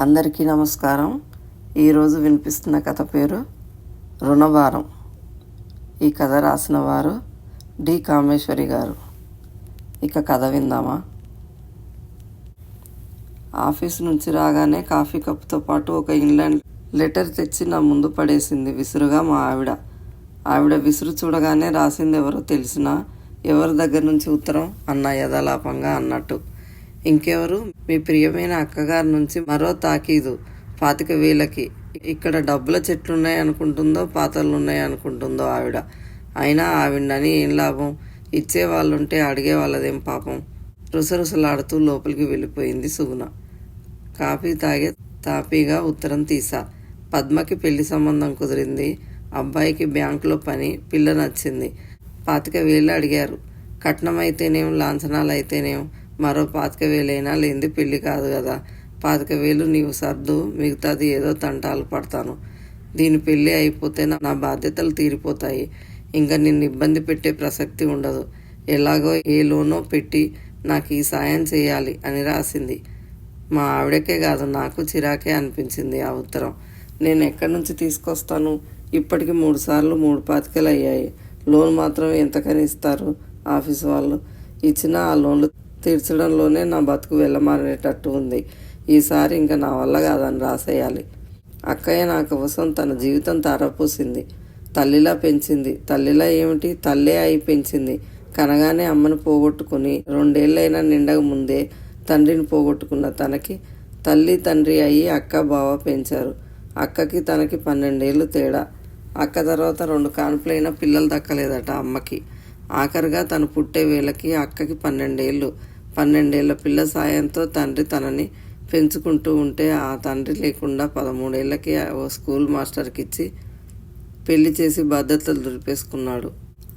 అందరికీ నమస్కారం. ఈరోజు వినిపిస్తున్న కథ పేరు రుణభారం. ఈ కథ రాసిన వారు డి. కామేశ్వరి గారు. ఇక కథ విందామా? ఆఫీస్ నుంచి రాగానే కాఫీ కప్తో పాటు ఒక ఇంగ్లాండ్ లెటర్ తెచ్చి నా ముందు పడేసింది. విసురుగా మా ఆవిడ. ఆవిడ విసురు చూడగానే రాసింది ఎవరో తెలిసినా ఎవరి దగ్గర నుంచి ఉత్తరం అన్న యథాలాపంగా అన్నట్టు. ఇంకెవరు? మీ ప్రియమైన అక్కగారి నుంచి మరో తాకీదు. పాతిక వేలకి. ఇక్కడ డబ్బుల చెట్లున్నాయి అనుకుంటుందో పాతలు ఉన్నాయి అనుకుంటుందో ఆవిడ. అయినా ఆవిడని ఏం లాభం? ఇచ్చే వాళ్ళుంటే అడిగే వాళ్ళదేం పాపం? రుసరుసలాడుతూ లోపలికి వెళ్ళిపోయింది సుగుణ. కాఫీ తాగే తాపీగా ఉత్తరం తీసా. పద్మకి పెళ్ళి సంబంధం కుదిరింది. అబ్బాయికి బ్యాంకులో పని పిల్ల నచ్చింది. పాతిక వేలు అడిగారు. కట్నం అయితేనేం లాంఛనాలు అయితేనేం మరో పాతిక వేలైనా లేనిది పెళ్ళి కాదు కదా. పాతిక వేలు నీవు సర్దు మిగతాది ఏదో తంటాలు పడతాను. దీని పెళ్ళి అయిపోతే నా- నా బాధ్యతలు తీరిపోతాయి. ఇంకా నిన్ను ఇబ్బంది పెట్టే ప్రసక్తి ఉండదు. ఎలాగో ఏ లోనో పెట్టి నాకు ఈ సాయం చేయాలి అని రాసింది. మా ఆవిడకే కాదు నాకు చిరాకే అనిపించింది ఆ ఉత్తరం. నేను ఎక్కడి నుంచి తీసుకొస్తాను? ఇప్పటికి మూడు సార్లు మూడు పాతికలు అయ్యాయి లోన్ మాత్రం ఎంతకని ఇస్తారు ఆఫీస్ వాళ్ళు? ఇచ్చిన ఆ లోన్లు తీర్చడంలోనే నా బతుకు వెళ్ళమారేటట్టు ఉంది. ఈసారి ఇంకా నా వల్ల కాదని రాసేయాలి. అక్కయ్య నా కోసం తన జీవితం తారపోసింది. తల్లిలా పెంచింది. తల్లిలా ఏమిటి? తల్లే అయి పెంచింది. కనగానే అమ్మను పోగొట్టుకుని రెండేళ్ళైనా నిండక ముందే తండ్రిని పోగొట్టుకున్న తనకి తల్లి తండ్రి అయ్యి అక్క బావ పెంచారు. అక్కకి తనకి పన్నెండేళ్ళు తేడా. అక్క తర్వాత రెండు కాన్పులైన పిల్లలు దక్కలేదట అమ్మకి. ఆఖరిగా తను పుట్టే వేళకి అక్కకి పన్నెండేళ్ళు పన్నెండేళ్ళ పిల్ల సాయంతో తండ్రి తనని పెంచుకుంటూ ఉంటే ఆ తండ్రి లేకుండా పదమూడేళ్ళకి ఓ స్కూల్ మాస్టర్కి ఇచ్చి పెళ్ళి చేసి బాధ్యతలు దులిపేసుకున్నాడు.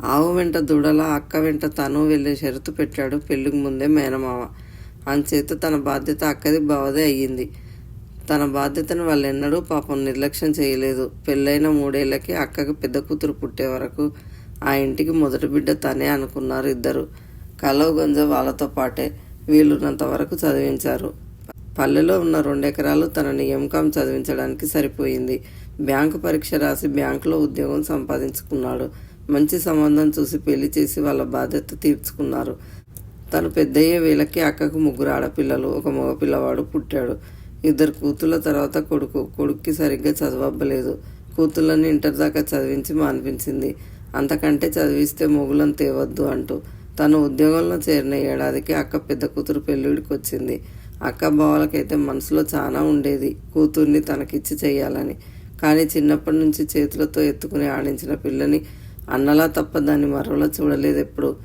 ఆవు వెంట దూడల అక్క వెంట తను వెళ్ళే షరతు పెట్టాడు పెళ్ళికి ముందే మేనమామ. అంచేత తన బాధ్యత అక్కది బావదే అయ్యింది. తన బాధ్యతను వాళ్ళు ఎన్నడూ పాపం నిర్లక్ష్యం చేయలేదు. పెళ్ళైన మూడేళ్ళకి అక్కకి పెద్ద కూతురు పుట్టే వరకు ఆ ఇంటికి మొదటి బిడ్డ తనే అనుకున్నారు ఇద్దరు. కలవగుంజ వాళ్ళతో పాటే వీలున్నంత వరకు చదివించారు. పల్లెలో ఉన్న రెండెకరాలు తనని ఎంకామ్ చదివించడానికి సరిపోయింది. బ్యాంకు పరీక్ష రాసి బ్యాంకులో ఉద్యోగం సంపాదించుకున్నాడు. మంచి సంబంధం చూసి పెళ్ళి చేసి వాళ్ళ బాధ్యత తీర్చుకున్నారు. తను పెద్దయ్యే వేళకి అక్కకు ముగ్గురు ఆడపిల్లలు ఒక మగపిల్లవాడు పుట్టాడు. ఇద్దరు కూతుళ్ళ తర్వాత కొడుకు. కొడుక్కి సరిగ్గా చదవబ్బలేదు. కూతుళ్ళని ఇంటర్ దాకా చదివించి మానిపించింది. అంతకంటే చదివిస్తే మొగులను తేవద్దు అంటూ తను ఉద్యోగంలో చేరిన ఏడాదికి అక్క పెద్ద కూతురు పెళ్ళిడికి వచ్చింది. అక్క బావలకైతే మనసులో చాలా ఉండేది. కూతుర్ని తనకిచ్చి చెయ్యాలని కానీ చిన్నప్పటి నుంచి చేతులతో ఎత్తుకుని ఆడించిన పిల్లని అన్నలా తప్ప దాన్ని మరోలా చూడలేదు ఎప్పుడు.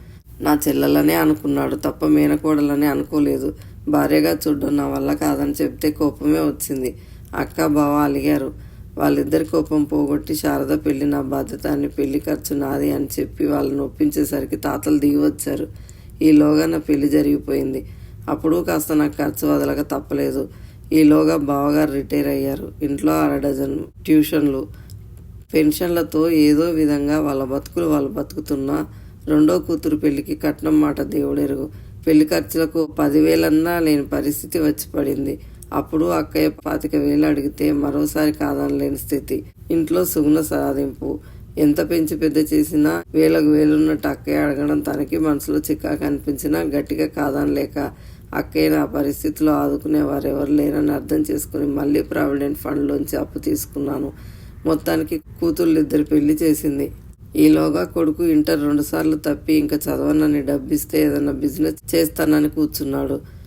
నా చెల్లెలనే అనుకున్నాడు తప్ప మేనకోడలని అనుకోలేదు. భార్యగా చూడడం నా వల్ల కాదని చెప్తే కోపమే వచ్చింది. అక్క బావ అలిగారు. వాళ్ళిద్దరి కోపం పోగొట్టి శారద పెళ్ళి నా బాధ్యత అని పెళ్ళి ఖర్చు నాది అని చెప్పి వాళ్ళని ఒప్పించేసరికి తాతలు దిగి వచ్చారు ఈలోగా నా పెళ్ళి జరిగిపోయింది. అప్పుడు కాస్త నాకు ఖర్చు వదలక తప్పలేదు. ఈలోగా బావగారు రిటైర్ అయ్యారు. ఇంట్లో అర డజన్ ట్యూషన్లు పెన్షన్లతో ఏదో విధంగా వాళ్ళ బతుకులు వాళ్ళు బతుకుతున్నా రెండో కూతురు పెళ్ళికి కట్నం మాట దేవుడెరుగు. పెళ్ళి ఖర్చులకు పదివేలన్నా లేని పరిస్థితి వచ్చి పడింది. అప్పుడు అక్కయ్య పాతిక వేలు అడిగితే మరోసారి కాదనలేని స్థితి. ఇంట్లో సుగుణ సాధింపు. ఎంత పెంచి పెద్ద చేసినా వేలకు వేలున్నట్టు అక్కయ్య అడగడం తనకి మనసులో చిక్కాకు అనిపించినా గట్టిగా కాదనలేక అక్కయ్య నా పరిస్థితిలో ఆదుకునే వారెవరు లేరని అర్థం చేసుకుని మళ్ళీ ప్రావిడెంట్ ఫండ్లోంచి అప్పు తీసుకున్నాను. మొత్తానికి కూతుళ్ళు ఇద్దరు పెళ్ళి చేసింది. ఈలోగా కొడుకు ఇంటర్ రెండుసార్లు తప్పి ఇంకా చదవనని డబ్బిస్తే ఏదైనా బిజినెస్ చేస్తానని కూర్చున్నాడు.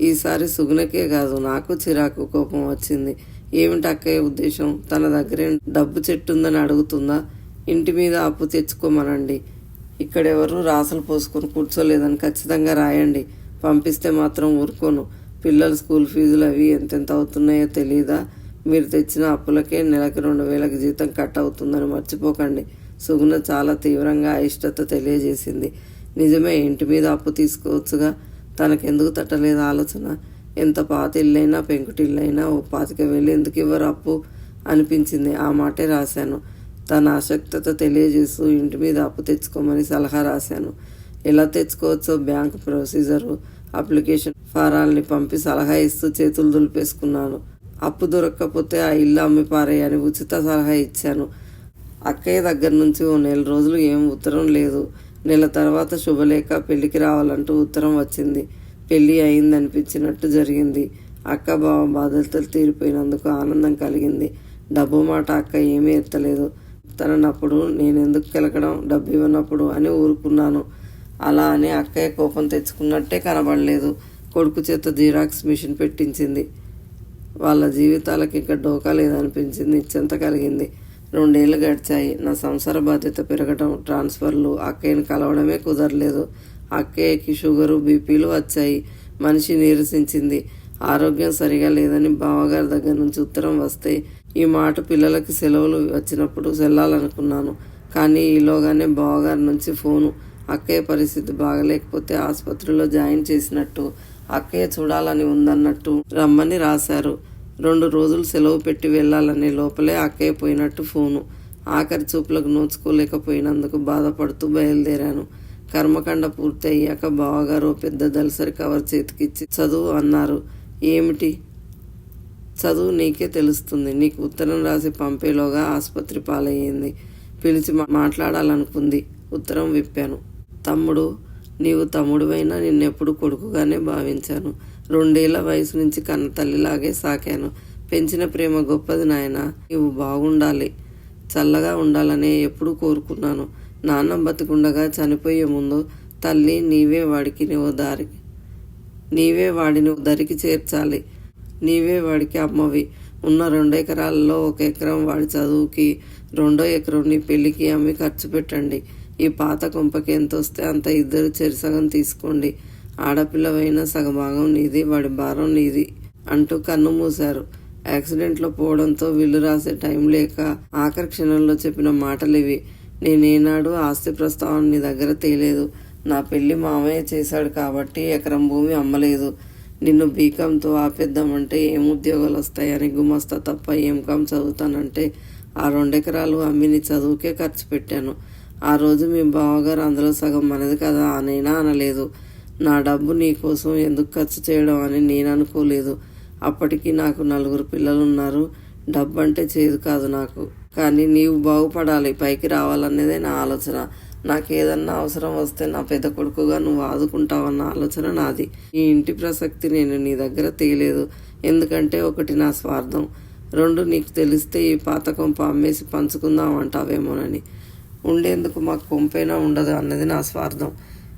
ఈసారి సుగుణకే కాదు నాకు చిరాకు కోపం వచ్చింది. ఏమిటి అక్కయ్య ఉద్దేశం? తన దగ్గరే డబ్బు చెట్టుందని అడుగుతుందా? ఇంటి మీద అప్పు తెచ్చుకోమనండి. ఇక్కడెవరు రాసలు పోసుకొని కూర్చోలేదని ఖచ్చితంగా రాయండి. పంపిస్తే మాత్రం ఊరుకోను. పిల్లల స్కూల్ ఫీజులు అవి ఎంతెంత అవుతున్నాయో తెలియదా మీరు తెచ్చిన అప్పులకే నెలకి రెండు వేలకు జీతం కట్ అవుతుందని మర్చిపోకండి. సుగుణ చాలా తీవ్రంగా అయిష్టత తెలియజేసింది. నిజమే ఇంటి మీద అప్పు తీసుకోవచ్చుగా. తనకెందుకు తట్టలేదు ఆలోచన. ఎంత పాత ఇల్లైనా పెంకుటిల్లైనా ఓ పాతిక వెళ్ళి ఎందుకు ఇవ్వరు అప్పు? అనిపించింది. ఆ మాటే రాశాను. తన ఆసక్తత తెలియజేస్తూ ఇంటి మీద అప్పు తెచ్చుకోమని సలహా రాశాను. ఎలా తెచ్చుకోవచ్చో బ్యాంకు ప్రొసీజరు అప్లికేషన్ ఫారాల్ని పంపి సలహా ఇస్తూ చేతులు దులిపేసుకున్నాను. అప్పు దొరక్కపోతే ఆ ఇల్లు అమ్మి పారేయని ఉచిత సలహా ఇచ్చాను. అక్కయ్య దగ్గర నుంచి ఓ నెల రోజులు ఏం ఉత్తరం లేదు. నెల తర్వాత శుభలేఖ పెళ్ళికి రావాలంటూ ఉత్తరం వచ్చింది. పెళ్ళి అయిందనిపించినట్టు జరిగింది. అక్క బావ బాధ్యతలు తీరిపోయినందుకు ఆనందం కలిగింది. డబ్బు మాట అక్క ఏమీ ఎత్తలేదు. తననప్పుడు నేనెందుకు కెలకడం? డబ్బు ఇవ్వనప్పుడు అని ఊరుకున్నాను. అలా అని అక్కయ్య కోపం తెచ్చుకున్నట్టే కనబడలేదు. కొడుకు చేత జిరాక్స్ మిషన్ పెట్టించింది. వాళ్ళ జీవితాలకు ఇంకా డోకా లేదనిపించింది. నిశ్చింత కలిగింది. రెండేళ్ళు గడిచాయి. నా సంసార బాధ్యత పెరగడం ట్రాన్స్ఫర్లు అక్కయ్యను కలవడమే కుదరలేదు. అక్కయ్యకి షుగరు బీపీలు వచ్చాయి. మనిషి నీరసించింది. ఆరోగ్యం సరిగా లేదని బావగారి దగ్గర నుంచి ఉత్తరం వస్తే ఈ మాట పిల్లలకి సెలవులు వచ్చినప్పుడు వెళ్ళాలనుకున్నాను కానీ ఈలోగానే బావగారి నుంచి ఫోను. అక్కయ్య పరిస్థితి బాగలేకపోతే ఆసుపత్రిలో జాయిన్ చేసినట్టు. అక్కయ్య చూడాలని ఉందన్నట్టు రమ్మని రాశారు. రెండు రోజులు సెలవు పెట్టి వెళ్ళాలనే లోపలే అక్కయ్య పోయినట్టు ఫోను. ఆఖరి చూపులకు నోచుకోలేకపోయినందుకు బాధపడుతూ బయలుదేరాను. కర్మకాండ పూర్తి అయ్యాక బావగారు పెద్ద దళసరి కవర్ చేతికిచ్చి చదువు అన్నారు. ఏమిటి? చదువు నీకే తెలుస్తుంది. నీకు ఉత్తరం రాసి పంపేలోగా ఆసుపత్రి పాలయ్యింది. పిలిచి మాట్లాడాలనుకుంది. ఉత్తరం విప్పాను. తమ్ముడు నీవు తమ్ముడువైనా నిన్నెప్పుడు కొడుకుగానే భావించాను. రెండేళ్ళ వయసు నుంచి కన్న తల్లిలాగే సాకాను. పెంచిన ప్రేమ గొప్పది నాయన. నీవు బాగుండాలి. చల్లగా ఉండాలనే ఎప్పుడూ కోరుకున్నాను. నాన్న బతికుండగా చనిపోయే ముందు తల్లి నీవే వాడికి నువ్వు దారి నీవే వాడిని దరికి చేర్చాలి. నీవే వాడికి అమ్మవి. ఉన్న రెండు ఎకరాలలో ఒక ఎకరం వాడి చదువుకి రెండో ఎకరం నీ పెళ్ళికి అమ్మి ఖర్చు పెట్టండి. ఈ పాత కొంపకి ఎంత వస్తే అంత ఇద్దరు చెరిసగం తీసుకోండి. ఆడపిల్లవైన సగభాగం నీది వాడి భారం నీది అంటూ కన్ను మూశారు. యాక్సిడెంట్లో పోవడంతో విల్లు రాసే టైం లేక ఆఖరి క్షణంలో చెప్పిన మాటలివి. నేనేనాడు ఆస్తి ప్రస్తావన నీ దగ్గర తేలేదు. నా పెళ్ళి మామయ్య చేశాడు కాబట్టి ఎకరం భూమి అమ్మలేదు. నిన్ను బీకాంతో ఆపేద్దామంటే ఏం ఉద్యోగాలు వస్తాయని గుమస్తా తప్ప ఏం కాం చదువుతానంటే ఆ రెండెకరాలు అమ్మి నీ చదువుకే ఖర్చు పెట్టాను. ఆ రోజు మీ బావగారు అందులో సగం మనది కదా అనైనా అనలేదు. నా డబ్బు నీ కోసం ఎందుకు ఖర్చు చేయడం అని నేను అనుకోలేదు. అప్పటికి నాకు నలుగురు పిల్లలు ఉన్నారు డబ్బు అంటే చేదు కాదు నాకు. కానీ నీవు బాగుపడాలి. పైకి రావాలనేదే నా ఆలోచన. నాకు ఏదన్నా అవసరం వస్తే నా పెద్ద కొడుకుగా నువ్వు ఆదుకుంటావన్న ఆలోచన నాది. ఈ ఇంటి ప్రసక్తి నేను నీ దగ్గర తీయలేదు. ఎందుకంటే ఒకటి నా స్వార్థం. రెండు నీకు తెలిస్తే ఈ పాతకం అమ్మేసి పంచుకుందాం అంటావేమోనని. ఉండేందుకు మాకు కొంపైనా ఉండదు అన్నది నా స్వార్థం.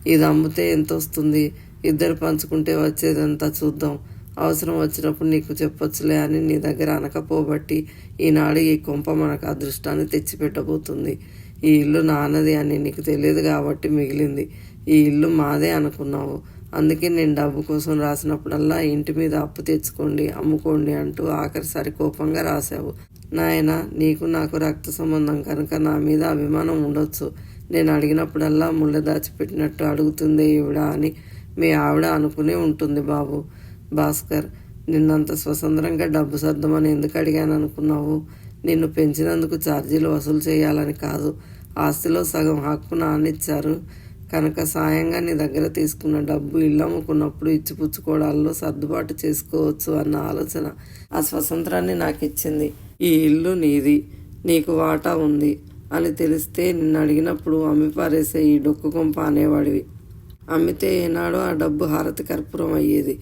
ఇది అమ్మితే ఎంత వస్తుంది ఇద్దరు పంచుకుంటే వచ్చేదంతా చూద్దాం. అవసరం వచ్చినప్పుడు నీకు చెప్పొచ్చులే అని నీ దగ్గర అనకపోబట్టి ఈనాడు ఈ కొంప మనకు అదృష్టాన్ని తెచ్చిపెట్టబోతుంది. ఈ ఇల్లు నాన్నది అని నీకు తెలియదు కాబట్టి మిగిలింది. ఈ ఇల్లు మాదే అనుకున్నావు. అందుకే నేను డబ్బు కోసం రాసినప్పుడల్లా ఇంటి మీద అప్పు తెచ్చుకోండి అమ్ముకోండి అంటూ ఆఖరిసారి కోపంగా రాశావు. నాయన నీకు నాకు రక్త సంబంధం కనుక నా మీద అభిమానం ఉండొచ్చు. నేను అడిగినప్పుడల్లా ముళ్ళ దాచిపెట్టినట్టు అడుగుతుంది ఈవిడ అని మీ ఆవిడ అనుకునే ఉంటుంది బాబు. భాస్కర్ నిన్నంత స్వతంత్రంగా డబ్బు సర్దమని ఎందుకు అడిగాను అనుకున్నావు నిన్ను పెంచినందుకు ఛార్జీలు వసూలు చేయాలని కాదు. ఆస్తిలో సగం హక్కు నానిచ్చారు కనుక సాయంగా నీ దగ్గర తీసుకున్న డబ్బు ఇల్లు అమ్ముకున్నప్పుడు ఇచ్చిపుచ్చుకోవడాల్లో సర్దుబాటు చేసుకోవచ్చు అన్న ఆలోచన ఆ స్వతంత్రాన్ని నాకు ఇచ్చింది ఈ ఇల్లు నీది నీకు వాటా ఉంది అని తెలిస్తే నిన్ను అడిగినప్పుడు అమ్మి పారేసే ఈ డొక్కు కొంప అనేవాడివి. అమ్మితే ఏనాడో ఆ డబ్బు హారతి కర్పూరం అయ్యేది.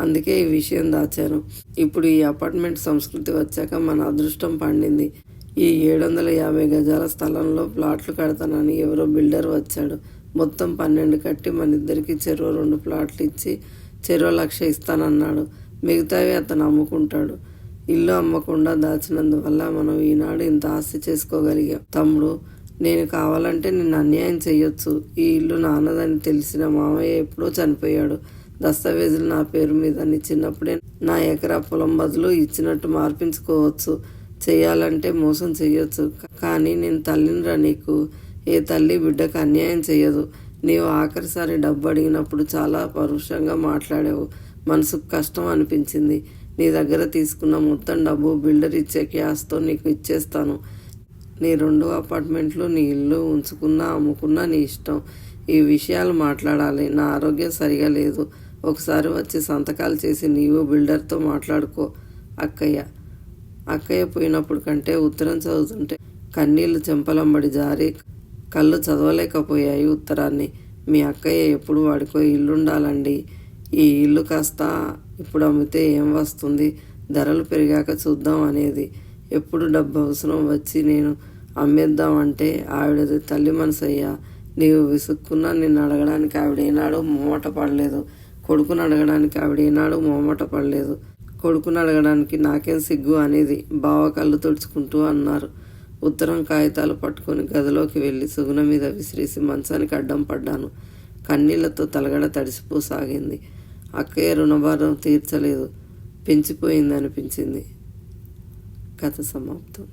అందుకే ఈ విషయం దాచాను. ఇప్పుడు ఈ అపార్ట్మెంట్ సంస్కృతి వచ్చాక మన అదృష్టం పండింది. ఈ ఏడు వందల యాభై గజాల స్థలంలో ప్లాట్లు కడతానని ఎవరో బిల్డర్ వచ్చాడు. మొత్తం పన్నెండు కట్టి మన ఇద్దరికి చెరో రెండు ప్లాట్లు ఇచ్చి చెరో లక్ష ఇస్తానన్నాడు. మిగతావి అతను అమ్ముకుంటాడు. ఇల్లు అమ్మకుండా దాచినందువల్ల మనం ఈనాడు ఇంత ఆస్తి చేసుకోగలిగాం. తమ్ముడు నేను కావాలంటే నిన్ను అన్యాయం చేయొచ్చు ఈ ఇల్లు నాన్నదని తెలిసిన మామయ్య ఎప్పుడో చనిపోయాడు. దస్తావేజులు నా పేరు మీద నీ చిన్నప్పుడే నా ఎకరా పొలం బదులు ఇచ్చినట్టు మార్పించుకోవచ్చు. చేయాలంటే మోసం చేయొచ్చు కానీ నేను తల్లినిరా నీకు. ఏ తల్లి బిడ్డకు అన్యాయం చేయదు నీవు ఆఖరిసారి డబ్బు అడిగినప్పుడు చాలా పరుషంగా మాట్లాడావు. మనసుకు కష్టం అనిపించింది. నీ దగ్గర తీసుకున్న మొత్తం డబ్బు బిల్డర్ ఇచ్చే క్యాష్తో నీకు ఇచ్చేస్తాను. నీ రెండు అపార్ట్మెంట్లు నీ ఇల్లు ఉంచుకున్నా అమ్ముకున్నా నీ ఇష్టం. ఈ విషయాలు మాట్లాడాలి. నా ఆరోగ్యం సరిగా లేదు. ఒకసారి వచ్చి సంతకాలు చేసి నీవు బిల్డర్తో మాట్లాడుకో అక్కయ్య. అక్కయ్య పోయినప్పుడు కంటే ఉత్తరం చదువుతుంటే కన్నీళ్ళు చెంపలంబడి జారి కళ్ళు చదవలేకపోయాయి ఉత్తరాన్ని. మీ అక్కయ్య ఎప్పుడు వాడికో ఇల్లుండాలండి. ఈ ఇల్లు కాస్త ఇప్పుడు అమ్మితే ఏం వస్తుంది? ధరలు పెరిగాక చూద్దాం అనేది. ఎప్పుడు డబ్బు అవసరం వచ్చి నేను అమ్మేద్దాం అంటే ఆవిడది తల్లి మనసయ్యా. నీవు విసుక్కున్నా నిన్ను అడగడానికి ఆవిడ ఏనాడు మూమట పడలేదు. కొడుకుని అడగడానికి ఆవిడ ఏనాడు మూమట పడలేదు. కొడుకుని అడగడానికి నాకేం సిగ్గు అనేది బావ కళ్ళు తుడుచుకుంటూ అన్నారు. ఉత్తరం కాగితాలు పట్టుకొని గదిలోకి వెళ్ళి సుగుణ మీద విసిరేసి మంచానికి అడ్డం పడ్డాను. కన్నీళ్ళతో తలగడ తడిసిపోసాగింది. అక్కయ్య రుణభారం తీర్చలేదు. పెంచిపోయింది అనిపించింది కథ సమాప్తం.